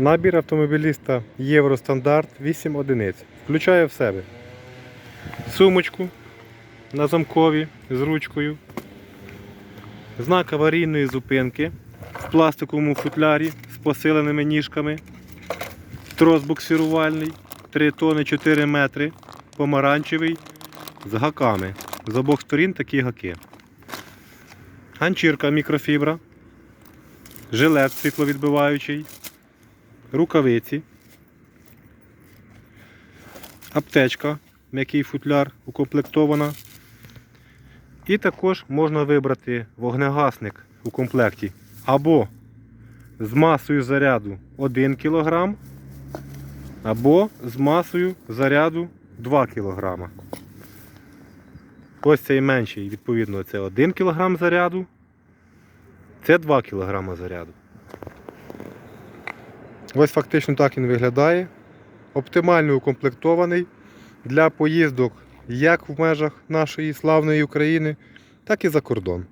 Набір автомобіліста Євростандарт 8 одиниць. Включає в себе сумочку на замкові з ручкою, знак аварійної зупинки в пластиковому футлярі з посиленими ніжками, трос буксирувальний 3 тони 4 метри, помаранчевий з гаками. З обох сторін такі гаки. Ганчірка мікрофібра, жилет світловідбиваючий, рукавиці, аптечка, м'який футляр укомплектована. І також можна вибрати вогнегасник у комплекті або з масою заряду 1 кг, або з масою заряду 2 кг. Ось цей менший, відповідно, це 1 кг заряду, це 2 кг заряду. Ось фактично так він виглядає. Оптимально укомплектований для поїздок як в межах нашої славної України, так і за кордон.